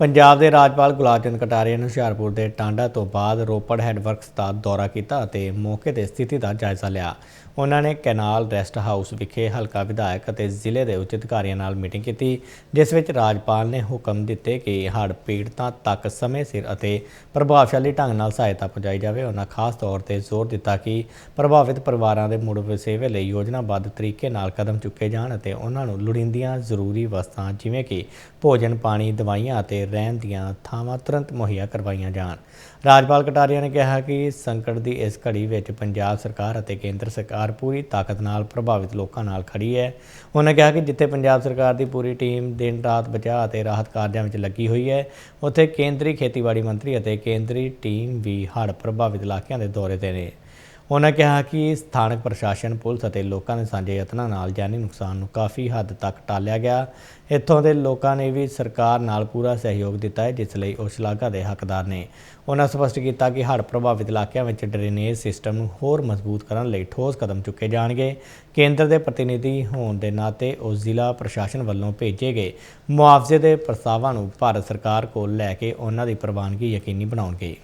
ਪੰਜਾਬ ਦੇ ਰਾਜਪਾਲ ਗੁਲਾਬ ਚੰਦ ਕਟਾਰੀਆ ਨੇ ਹੁਸ਼ਿਆਰਪੁਰ ਦੇ ਟਾਂਡਾ ਤੋਂ ਬਾਅਦ ਰੋਪੜ ਹੈੱਡਵਰਕਸ ਦਾ ਦੌਰਾ ਕੀਤਾ ਅਤੇ ਮੌਕੇ ਤੇ ਸਥਿਤੀ ਦਾ ਜਾਇਜ਼ਾ ਲਿਆ। ਉਹਨਾਂ ਨੇ ਕੈਨਾਲ ਰੈਸਟ ਹਾਊਸ ਵਿਖੇ ਹਲਕਾ ਵਿਧਾਇਕ ਅਤੇ ਜ਼ਿਲ੍ਹੇ ਦੇ ਉੱਚ ਅਧਿਕਾਰੀਆਂ ਨਾਲ ਮੀਟਿੰਗ ਕੀਤੀ, ਜਿਸ ਵਿੱਚ ਰਾਜਪਾਲ ਨੇ ਹੁਕਮ ਦਿੱਤੇ ਕਿ ਹੜ੍ਹ ਪੀੜਤਾਂ ਤੱਕ ਸਮੇਂ ਸਿਰ ਅਤੇ ਪ੍ਰਭਾਵਸ਼ਾਲੀ ਢੰਗ ਨਾਲ ਸਹਾਇਤਾ ਪਹੁੰਚਾਈ ਜਾਵੇ। ਉਹਨਾਂ ਖਾਸ ਤੌਰ ਤੇ ਜ਼ੋਰ ਦਿੱਤਾ ਕਿ ਪ੍ਰਭਾਵਿਤ ਪਰਿਵਾਰਾਂ ਦੇ ਮੁੜ ਵਸੇਵੇ ਲਈ ਯੋਜਨਾਬੱਧ ਤਰੀਕੇ ਨਾਲ ਕਦਮ ਚੁੱਕੇ ਜਾਣ ਅਤੇ ਉਹਨਾਂ ਨੂੰ ਲੋੜੀਂਦੀਆਂ ਜ਼ਰੂਰੀ ਵਸਤਾਂ ਜਿਵੇਂ ਕਿ ਭੋਜਨ, ਪਾਣੀ, ਦਵਾਈਆਂ ਅਤੇ ਰਹਿਣ ਦੀਆਂ ਥਾਵਾਂ ਤੁਰੰਤ ਮੁਹੱਈਆ ਕਰਵਾਈਆਂ ਜਾਣ। ਰਾਜਪਾਲ ਕਟਾਰੀਆ ਨੇ ਕਿਹਾ ਕਿ ਸੰਕਟ ਦੀ ਇਸ ਘੜੀ ਵਿੱਚ ਪੰਜਾਬ ਸਰਕਾਰ ਅਤੇ ਕੇਂਦਰ ਸਰਕਾਰ ਪੂਰੀ ਤਾਕਤ ਨਾਲ ਪ੍ਰਭਾਵਿਤ ਲੋਕਾਂ ਨਾਲ ਖੜੀ ਹੈ। ਉਹਨਾਂ ਕਿਹਾ ਕਿ ਜਿੱਥੇ ਪੰਜਾਬ ਸਰਕਾਰ ਦੀ ਪੂਰੀ ਟੀਮ ਦਿਨ ਰਾਤ ਬਚਾਅ ਅਤੇ ਰਾਹਤ ਕਾਰਜਾਂ ਵਿੱਚ ਲੱਗੀ ਹੋਈ ਹੈ, ਉੱਥੇ ਕੇਂਦਰੀ ਖੇਤੀਬਾੜੀ ਮੰਤਰੀ ਅਤੇ ਕੇਂਦਰੀ ਟੀਮ ਵੀ ਹੜ੍ਹ ਪ੍ਰਭਾਵਿਤ ਇਲਾਕਿਆਂ ਦੇ ਦੌਰੇ ਤੇ ਨੇ। ਉਹਨਾਂ ਕਿਹਾ ਕਿ ਸਥਾਨਕ ਪ੍ਰਸ਼ਾਸਨ, ਪੁਲਿਸ ਅਤੇ ਲੋਕਾਂ ਦੇ ਸਾਂਝੇ ਯਤਨਾਂ ਨਾਲ ਜਾਨੀ ਨੁਕਸਾਨ ਨੂੰ ਕਾਫੀ ਹੱਦ ਤੱਕ ਟਾਲਿਆ ਗਿਆ। ਇੱਥੋਂ ਦੇ ਲੋਕਾਂ ਨੇ ਵੀ ਸਰਕਾਰ ਨਾਲ ਪੂਰਾ ਸਹਿਯੋਗ ਦਿੱਤਾ ਹੈ, ਜਿਸ ਲਈ ਉਹ ਸ਼ਲਾਘਾ ਦੇ ਹੱਕਦਾਰ ਨੇ। ਉਹਨਾਂ ਸਪਸ਼ਟ ਕੀਤਾ ਕਿ ਹੜ੍ਹ ਪ੍ਰਭਾਵਿਤ ਇਲਾਕਿਆਂ ਵਿੱਚ ਡਰੇਨੇਜ ਸਿਸਟਮ ਨੂੰ ਹੋਰ ਮਜ਼ਬੂਤ ਕਰਨ ਲਈ ਠੋਸ ਕਦਮ ਚੁੱਕੇ ਜਾਣਗੇ। ਕੇਂਦਰ ਦੇ ਪ੍ਰਤੀਨਿਧੀ ਹੋਣ ਦੇ ਨਾਤੇ ਉਹ ਜ਼ਿਲ੍ਹਾ ਪ੍ਰਸ਼ਾਸਨ ਵੱਲੋਂ ਭੇਜੇ ਗਏ ਮੁਆਵਜ਼ੇ ਦੇ ਪ੍ਰਸਤਾਵਾਂ ਨੂੰ ਭਾਰਤ ਸਰਕਾਰ ਕੋਲ ਲੈ ਕੇ ਉਹਨਾਂ ਦੀ ਪ੍ਰਵਾਨਗੀ ਯਕੀਨੀ ਬਣਾਉਣਗੇ।